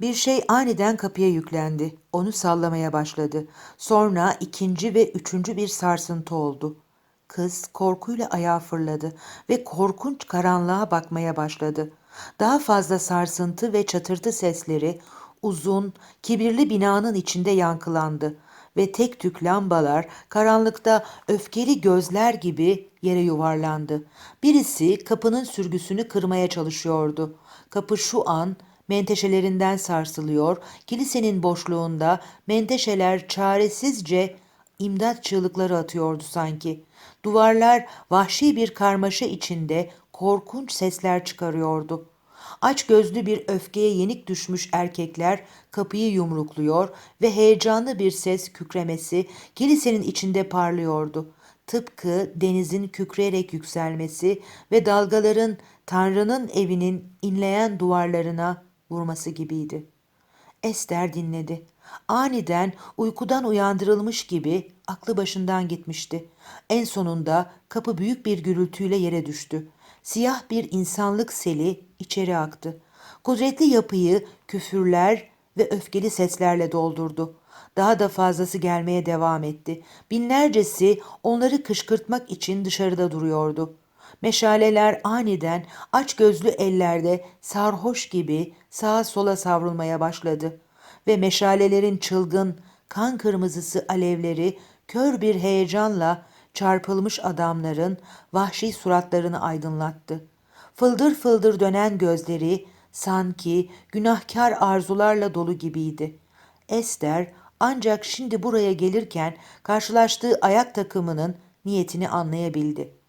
Bir şey aniden kapıya yüklendi. Onu sallamaya başladı. Sonra ikinci ve üçüncü bir sarsıntı oldu. Kız korkuyla ayağa fırladı ve korkunç karanlığa bakmaya başladı. Daha fazla sarsıntı ve çatırtı sesleri uzun, kibirli binanın içinde yankılandı ve tek tük lambalar karanlıkta öfkeli gözler gibi yere yuvarlandı. Birisi kapının sürgüsünü kırmaya çalışıyordu. Kapı şu an menteşelerinden sarsılıyor, kilisenin boşluğunda menteşeler çaresizce imdat çığlıkları atıyordu sanki. Duvarlar vahşi bir karmaşa içinde korkunç sesler çıkarıyordu. Aç gözlü bir öfkeye yenik düşmüş erkekler kapıyı yumrukluyor ve heyecanlı bir ses kükremesi kilisenin içinde parlıyordu. Tıpkı denizin kükreyerek yükselmesi ve dalgaların Tanrı'nın evinin inleyen duvarlarına vurması gibiydi. Ester dinledi. Aniden uykudan uyandırılmış gibi aklı başından gitmişti. En sonunda kapı büyük bir gürültüyle yere düştü. Siyah bir insanlık seli içeri aktı. Kudretli yapıyı küfürler ve öfkeli seslerle doldurdu. Daha da fazlası gelmeye devam etti. Binlercesi onları kışkırtmak için dışarıda duruyordu. Meşaleler aniden aç gözlü ellerde sarhoş gibi sağa sola savrulmaya başladı ve meşalelerin çılgın kan kırmızısı alevleri kör bir heyecanla çarpılmış adamların vahşi suratlarını aydınlattı. Fıldır fıldır dönen gözleri sanki günahkar arzularla dolu gibiydi. Ester ancak şimdi buraya gelirken karşılaştığı ayak takımının niyetini anlayabildi.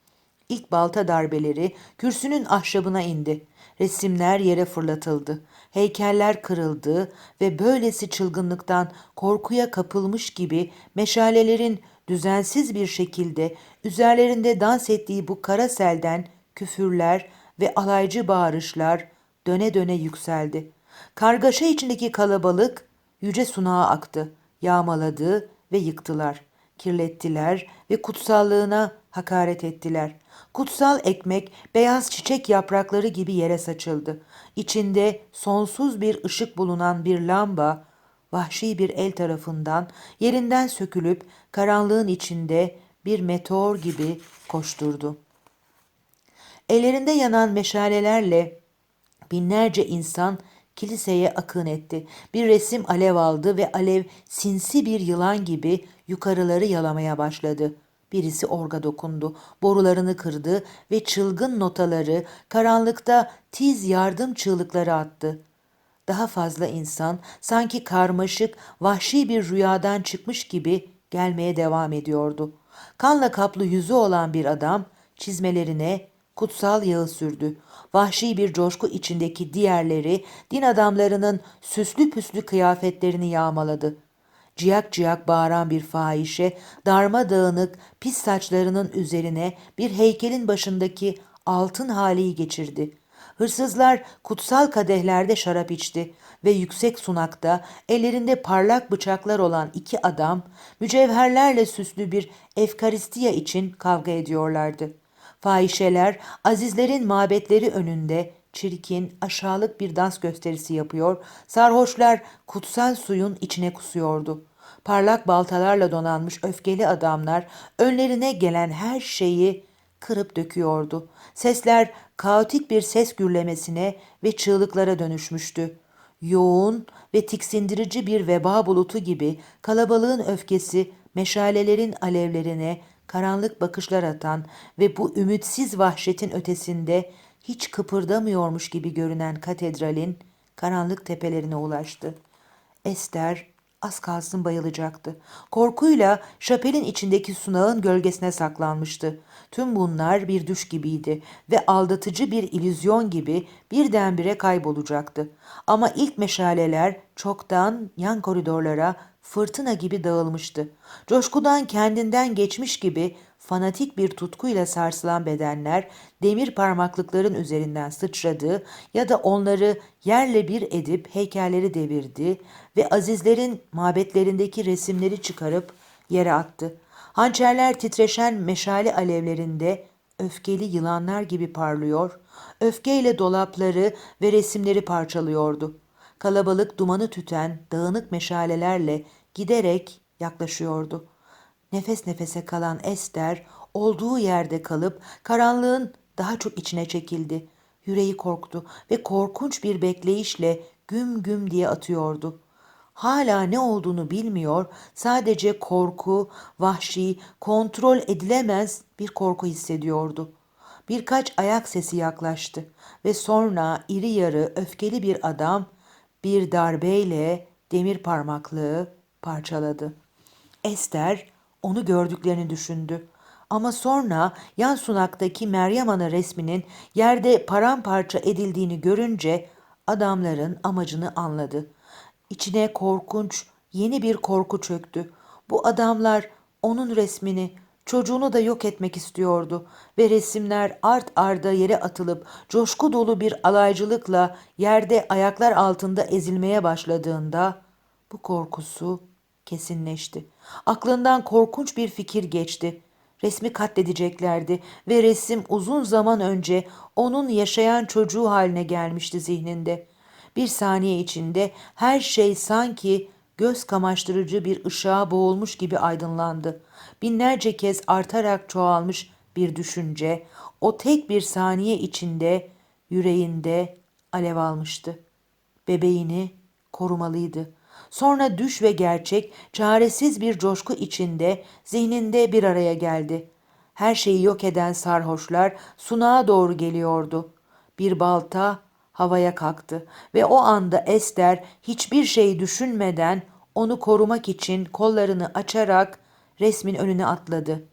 İlk balta darbeleri kürsünün ahşabına indi. Resimler yere fırlatıldı. Heykeller kırıldı ve böylesi çılgınlıktan korkuya kapılmış gibi meşalelerin düzensiz bir şekilde üzerlerinde dans ettiği bu kara selden küfürler ve alaycı bağırışlar döne döne yükseldi. Kargaşa içindeki kalabalık yüce sunağa aktı, yağmaladı ve yıktılar, kirlettiler ve kutsallığına hakaret ettiler. Kutsal ekmek beyaz çiçek yaprakları gibi yere saçıldı. İçinde sonsuz bir ışık bulunan bir lamba vahşi bir el tarafından yerinden sökülüp karanlığın içinde bir meteor gibi koşturdu. Ellerinde yanan meşalelerle binlerce insan kiliseye akın etti. Bir resim alev aldı ve alev sinsi bir yılan gibi yukarıları yalamaya başladı. Birisi orga dokundu, borularını kırdı ve çılgın notaları karanlıkta tiz yardım çığlıkları attı. Daha fazla insan sanki karmaşık, vahşi bir rüyadan çıkmış gibi gelmeye devam ediyordu. Kanla kaplı yüzü olan bir adam çizmelerine kutsal yağı sürdü. Vahşi bir coşku içindeki diğerleri din adamlarının süslü püslü kıyafetlerini yağmaladı. Ciyak ciyak bağıran bir fahişe darmadağınık pis saçlarının üzerine bir heykelin başındaki altın haliyi geçirdi. Hırsızlar kutsal kadehlerde şarap içti ve yüksek sunakta ellerinde parlak bıçaklar olan iki adam mücevherlerle süslü bir efkaristiya için kavga ediyorlardı. Fahişeler azizlerin mabetleri önünde çirkin, aşağılık bir dans gösterisi yapıyor, sarhoşlar kutsal suyun içine kusuyordu. Parlak baltalarla donanmış öfkeli adamlar önlerine gelen her şeyi kırıp döküyordu. Sesler kaotik bir ses gürlemesine ve çığlıklara dönüşmüştü. Yoğun ve tiksindirici bir veba bulutu gibi kalabalığın öfkesi meşalelerin alevlerine karanlık bakışlar atan ve bu ümitsiz vahşetin ötesinde hiç kıpırdamıyormuş gibi görünen katedralin karanlık tepelerine ulaştı. Ester az kalsın bayılacaktı. Korkuyla şapelin içindeki sunağın gölgesine saklanmıştı. Tüm bunlar bir düş gibiydi ve aldatıcı bir ilüzyon gibi birdenbire kaybolacaktı. Ama ilk meşaleler çoktan yan koridorlara fırtına gibi dağılmıştı. Coşkudan kendinden geçmiş gibi fanatik bir tutkuyla sarsılan bedenler demir parmaklıkların üzerinden sıçradı ya da onları yerle bir edip heykelleri devirdi ve azizlerin mabetlerindeki resimleri çıkarıp yere attı. Hançerler titreşen meşale alevlerinde öfkeli yılanlar gibi parlıyor, öfkeyle dolapları ve resimleri parçalıyordu. Kalabalık dumanı tüten dağınık meşalelerle giderek yaklaşıyordu. Nefes nefese kalan Ester olduğu yerde kalıp karanlığın daha çok içine çekildi. Yüreği korktu ve korkunç bir bekleyişle güm güm diye atıyordu. Hala ne olduğunu bilmiyor, sadece korku, vahşi, kontrol edilemez bir korku hissediyordu. Birkaç ayak sesi yaklaştı ve sonra iri yarı öfkeli bir adam bir darbeyle demir parmaklığı parçaladı. Ester onu gördüklerini düşündü. Ama sonra yan sunaktaki Meryem Ana resminin yerde paramparça edildiğini görünce adamların amacını anladı. İçine korkunç yeni bir korku çöktü. Bu adamlar onun resmini, çocuğunu da yok etmek istiyordu ve resimler art arda yere atılıp coşku dolu bir alaycılıkla yerde ayaklar altında ezilmeye başladığında bu korkusu kesinleşti. Aklından korkunç bir fikir geçti. Resmi katledeceklerdi ve resim uzun zaman önce onun yaşayan çocuğu haline gelmişti zihninde. Bir saniye içinde her şey sanki göz kamaştırıcı bir ışığa boğulmuş gibi aydınlandı. Binlerce kez artarak çoğalmış bir düşünce o tek bir saniye içinde yüreğinde alev almıştı. Bebeğini korumalıydı. Sonra düş ve gerçek çaresiz bir coşku içinde zihninde bir araya geldi. Her şeyi yok eden sarhoşlar sunağa doğru geliyordu. Bir balta havaya kalktı ve o anda Ester hiçbir şey düşünmeden onu korumak için kollarını açarak resmin önüne atladı.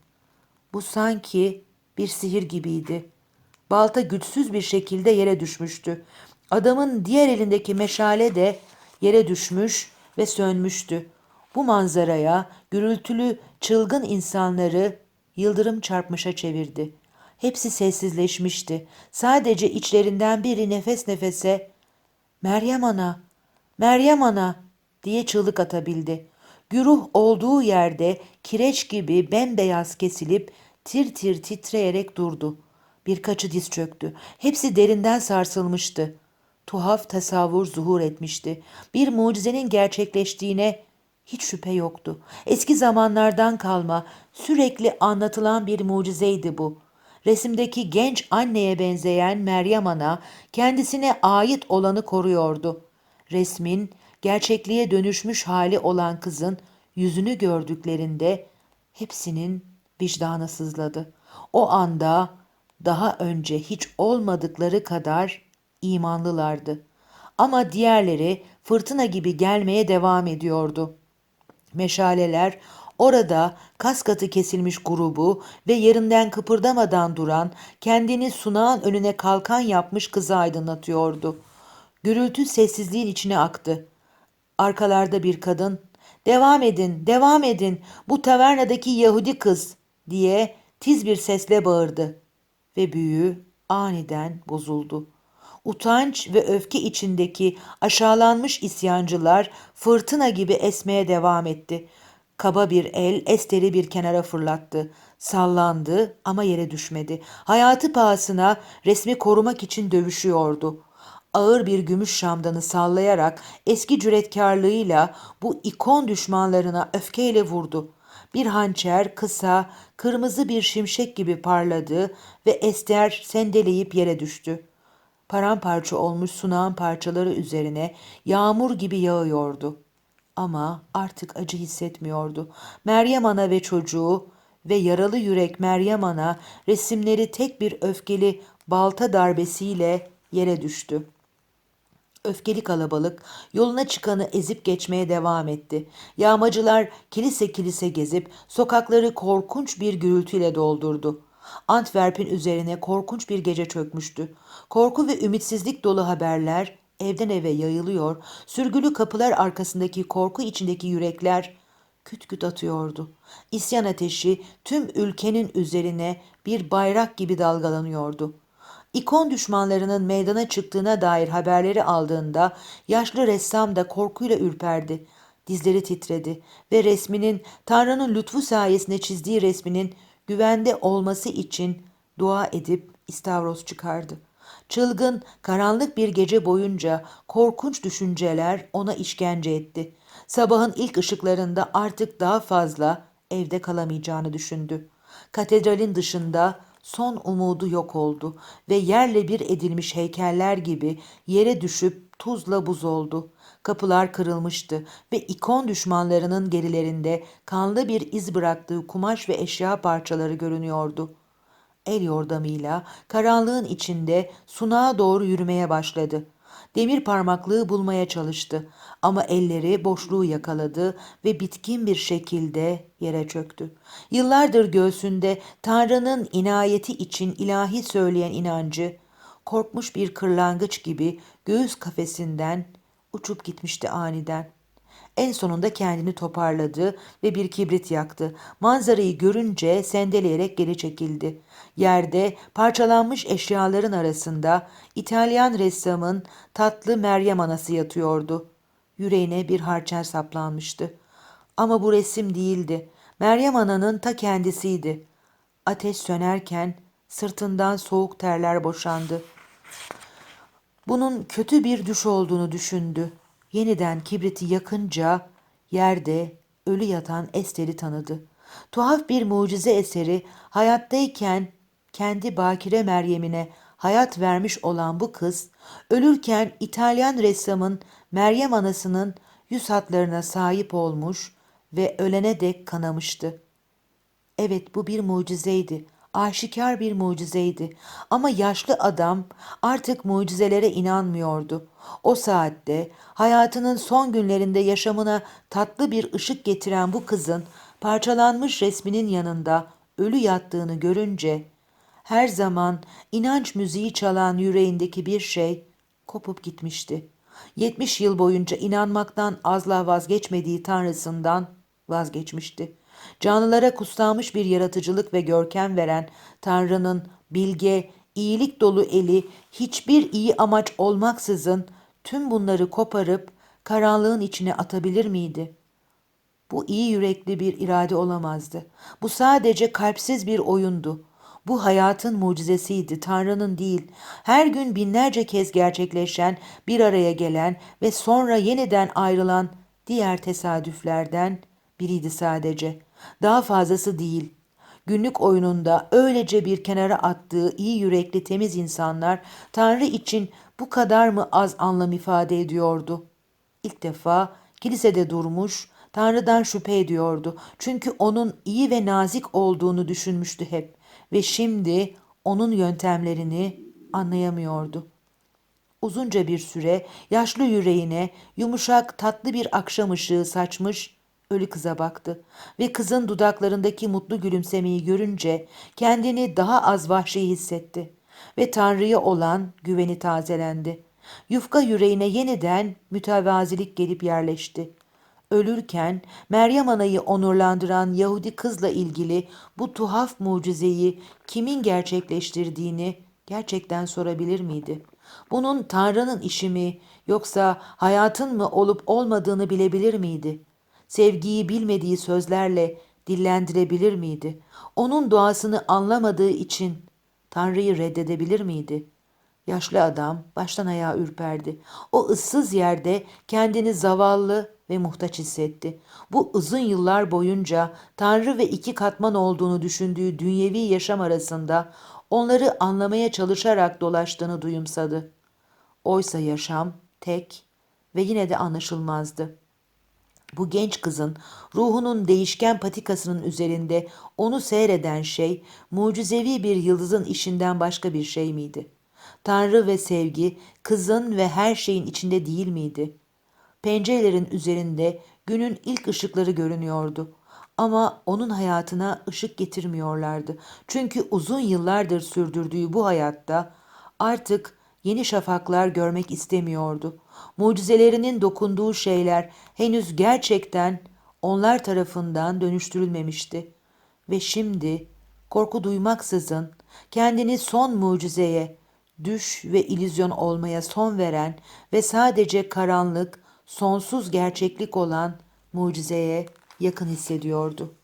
Bu sanki bir sihir gibiydi. Balta güçsüz bir şekilde yere düşmüştü. Adamın diğer elindeki meşale de yere düşmüş ve sönmüştü. Bu manzaraya gürültülü çılgın insanları yıldırım çarpmışa çevirdi. Hepsi sessizleşmişti. Sadece içlerinden biri nefes nefese Meryem Ana, Meryem Ana diye çığlık atabildi. Güruh olduğu yerde kireç gibi bembeyaz kesilip tir tir titreyerek durdu. Birkaçı diz çöktü. Hepsi derinden sarsılmıştı. Tuhaf tasavvur zuhur etmişti. Bir mucizenin gerçekleştiğine hiç şüphe yoktu. Eski zamanlardan kalma, sürekli anlatılan bir mucizeydi bu. Resimdeki genç anneye benzeyen Meryem Ana kendisine ait olanı koruyordu. Resmin gerçekliğe dönüşmüş hali olan kızın yüzünü gördüklerinde hepsinin vicdanı sızladı. O anda daha önce hiç olmadıkları kadar imanlılardı. Ama diğerleri fırtına gibi gelmeye devam ediyordu. Meşaleler orada kas katı kesilmiş grubu ve yerinden kıpırdamadan duran, kendini sunağın önüne kalkan yapmış kızı aydınlatıyordu. Gürültü sessizliğin içine aktı. Arkalarda bir kadın, ''Devam edin, devam edin, bu tavernadaki Yahudi kız.'' diye tiz bir sesle bağırdı. Ve büyü aniden bozuldu. Utanç ve öfke içindeki aşağılanmış isyancılar fırtına gibi esmeye devam etti. Kaba bir el Ester'i bir kenara fırlattı. Sallandı ama yere düşmedi. Hayatı pahasına resmi korumak için dövüşüyordu. Ağır bir gümüş şamdanı sallayarak eski cüretkarlığıyla bu ikon düşmanlarına öfkeyle vurdu. Bir hançer kısa, kırmızı bir şimşek gibi parladı ve Ester sendeleyip yere düştü paramparça olmuş sunağın parçaları üzerine yağmur gibi yağıyordu. Ama artık acı hissetmiyordu. Meryem Ana ve çocuğu ve yaralı yürek Meryem Ana resimleri tek bir öfkeli balta darbesiyle yere düştü. Öfkeli kalabalık yoluna çıkanı ezip geçmeye devam etti. Yağmacılar kilise kilise gezip sokakları korkunç bir gürültüyle doldurdu. Antwerp'in üzerine korkunç bir gece çökmüştü. Korku ve ümitsizlik dolu haberler evden eve yayılıyor, sürgülü kapılar arkasındaki korku içindeki yürekler küt küt atıyordu. İsyan ateşi tüm ülkenin üzerine bir bayrak gibi dalgalanıyordu. İkon düşmanlarının meydana çıktığına dair haberleri aldığında yaşlı ressam da korkuyla ürperdi. Dizleri titredi ve resminin Tanrı'nın lütfu sayesinde çizdiği resminin güvende olması için dua edip istavroz çıkardı. Çılgın, karanlık bir gece boyunca korkunç düşünceler ona işkence etti. Sabahın ilk ışıklarında artık daha fazla evde kalamayacağını düşündü. Katedralin dışında son umudu yok oldu ve yerle bir edilmiş heykeller gibi yere düşüp tuzla buz oldu. Kapılar kırılmıştı ve ikon düşmanlarının gerilerinde kanlı bir iz bıraktığı kumaş ve eşya parçaları görünüyordu. El yordamıyla karanlığın içinde sunağa doğru yürümeye başladı. Demir parmaklığı bulmaya çalıştı ama elleri boşluğu yakaladı ve bitkin bir şekilde yere çöktü. Yıllardır göğsünde Tanrı'nın inayeti için ilahi söyleyen inancı, korkmuş bir kırlangıç gibi göğüs kafesinden uçup gitmişti aniden. En sonunda kendini toparladı ve bir kibrit yaktı. Manzarayı görünce sendeleyerek geri çekildi. Yerde parçalanmış eşyaların arasında İtalyan ressamın tatlı Meryem anası yatıyordu. Yüreğine bir harçer saplanmıştı. Ama bu resim değildi. Meryem ananın ta kendisiydi. Ateş sönerken sırtından soğuk terler boşandı. Bunun kötü bir düş olduğunu düşündü. Yeniden kibriti yakınca yerde ölü yatan Ester'i tanıdı. Tuhaf bir mucize eseri hayattayken kendi bakire Meryem'ine hayat vermiş olan bu kız, ölürken İtalyan ressamın Meryem anasının yüz hatlarına sahip olmuş ve ölene dek kanamıştı. Evet bu bir mucizeydi. Aşikar bir mucizeydi. Ama yaşlı adam artık mucizelere inanmıyordu. O saatte hayatının son günlerinde yaşamına tatlı bir ışık getiren bu kızın parçalanmış resminin yanında ölü yattığını görünce her zaman inanç müziği çalan yüreğindeki bir şey kopup gitmişti. 70 yıl boyunca inanmaktan azla vazgeçmediği tanrısından vazgeçmişti. Canlılara kustanmış bir yaratıcılık ve görkem veren Tanrı'nın bilge, iyilik dolu eli hiçbir iyi amaç olmaksızın tüm bunları koparıp karanlığın içine atabilir miydi? Bu iyi yürekli bir irade olamazdı. Bu sadece kalpsiz bir oyundu. Bu hayatın mucizesiydi, Tanrı'nın değil. Her gün binlerce kez gerçekleşen, bir araya gelen ve sonra yeniden ayrılan diğer tesadüflerden biriydi sadece. Daha fazlası değil. Günlük oyununda öylece bir kenara attığı iyi yürekli temiz insanlar Tanrı için bu kadar mı az anlam ifade ediyordu? İlk defa kilisede durmuş, Tanrı'dan şüphe ediyordu. Çünkü onun iyi ve nazik olduğunu düşünmüştü hep ve şimdi onun yöntemlerini anlayamıyordu. Uzunca bir süre yaşlı yüreğine yumuşak tatlı bir akşam ışığı saçmış ölü kıza baktı ve kızın dudaklarındaki mutlu gülümsemeyi görünce kendini daha az vahşi hissetti ve Tanrı'ya olan güveni tazelendi. Yufka yüreğine yeniden mütevazilik gelip yerleşti. Ölürken Meryem Ana'yı onurlandıran Yahudi kızla ilgili bu tuhaf mucizeyi kimin gerçekleştirdiğini gerçekten sorabilir miydi? Bunun Tanrı'nın işi mi yoksa hayatın mı olup olmadığını bilebilir miydi? Sevgiyi bilmediği sözlerle dillendirebilir miydi? Onun duasını anlamadığı için Tanrı'yı reddedebilir miydi? Yaşlı adam baştan ayağa ürperdi. O ıssız yerde kendini zavallı ve muhtaç hissetti. Bu uzun yıllar boyunca Tanrı ve iki katman olduğunu düşündüğü dünyevi yaşam arasında onları anlamaya çalışarak dolaştığını duyumsadı. Oysa yaşam tek ve yine de anlaşılmazdı. Bu genç kızın ruhunun değişken patikasının üzerinde onu seyreden şey mucizevi bir yıldızın işinden başka bir şey miydi? Tanrı ve sevgi kızın ve her şeyin içinde değil miydi? Pencerelerin üzerinde günün ilk ışıkları görünüyordu. Ama onun hayatına ışık getirmiyorlardı. Çünkü uzun yıllardır sürdürdüğü bu hayatta artık yeni şafaklar görmek istemiyordu. Mucizelerinin dokunduğu şeyler henüz gerçekten onlar tarafından dönüştürülmemişti. Ve şimdi korku duymaksızın kendini son mucizeye, düş ve ilüzyon olmaya son veren ve sadece karanlık, sonsuz gerçeklik olan mucizeye yakın hissediyordu.